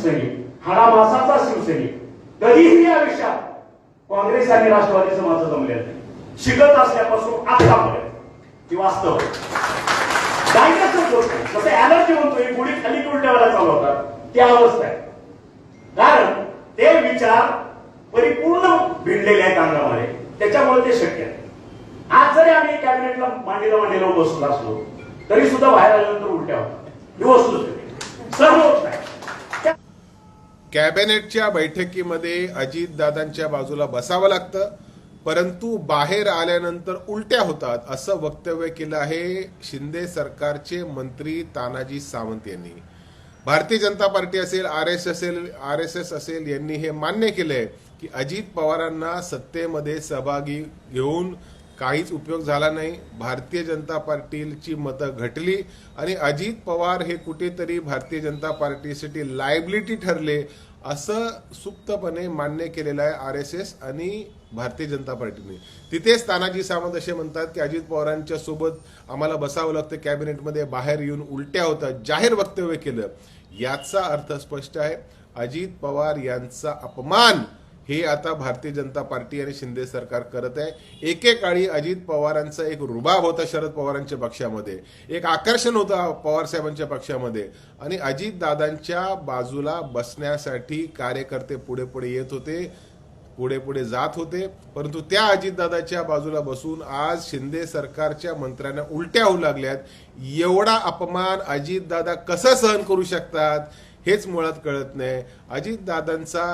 शिवसैनिक हाडामासाचा शिवसैनिक कधीही आयुष्यात काँग्रेस आणि राष्ट्रवादीचं माझं जमलेलं नाही. शिकत असल्यापासून आतापर्यंत ती वास्तव. आहे. डायग्नोसिस होत नाही. जसं ऍलर्जी म्हणतोय गुढी खाली उलट्यावाला चालवतात त्या अवस्था आहे. कारण ते विचार परिपूर्ण भिडलेले आहेत अंगामध्ये. त्याच्यामुळे ते शक्य आहे आज जरी आम्ही कॅबिनेटला मांडीला मांडीला बसलो असलो तरी सुद्धा बाहेर आल्यानंतर उलट्या होतात. ही वस्तुस्थिती सर्व होत नाही त्या- कॅबिनेटच्या बैठकीमध्ये अजितदादांच्या बाजूला बसावं लागतं परंतु बाहेर आल्यानंतर उलट्या होतात असं वक्तव्य केलं आहे शिंदे सरकारचे मंत्री तानाजी सावंत यांनी. भारतीय जनता पार्टी असेल आर एस असेल आर एस एस असेल यांनी हे मान्य केलंय की अजित पवारांना सत्तेमध्ये सहभागी घेऊन काहीच उपयोग झाला नाही. भारतीय जनता पार्टीची मतं घटली आणि अजित पवार हे कुठेतरी भारतीय जनता पार्टीसाठी लायबिलिटी ठरले असं सुप्तपणे मान्य केलेलं आहे आर एस एस आणि भारतीय जनता पार्टीने. तिथेच तानाजी सावंत असे म्हणतात की अजित पवारांच्या सोबत आम्हाला बसावं लागतं कॅबिनेटमध्ये बाहेर येऊन उलट्या होतात जाहीर वक्तव्य केलं. याचा अर्थ स्पष्ट आहे अजित पवार यांचा अपमान हे आता भारतीय जनता पार्टी आणि शिंदे सरकार करत आहे. एकेकाळी अजित पवारांचा एक रुबाब होता शरद पवारांच्या पक्षामध्ये. एक आकर्षण होतं पवार साहेबांच्या पक्षामध्ये. आणि अजित दादांच्या बाजूला बसण्यासाठी कार्यकर्ते पुढे पुढे येत होते पुढे पुढे जात होते. परंतु त्या अजितदादाच्या बाजूला बसून आज शिंदे सरकारच्या मंत्र्यांना उलट्या होऊ लागल्यात. एवढा अपमान अजितदादा कसं सहन करू शकतात? हेच मुळात कळत नाही. अजितदादांचा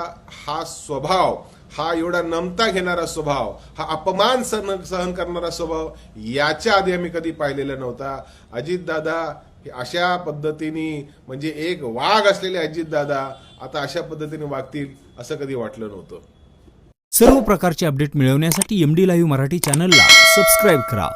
हा स्वभाव हा एवढा नमता घेणारा स्वभाव हा अपमान सहन सहन करणारा स्वभाव याच्या आधी आम्ही कधी पाहिलेला नव्हता. अजितदादा हे अशा पद्धतीने म्हणजे एक वाघ असलेले अजितदादा आता अशा पद्धतीने वागतील असं कधी वाटलं नव्हतं. सर्व प्रकारचे अपडेट मिळवण्यासाठी एम डी लाईव्ह मराठी चॅनलला सबस्क्राईब करा.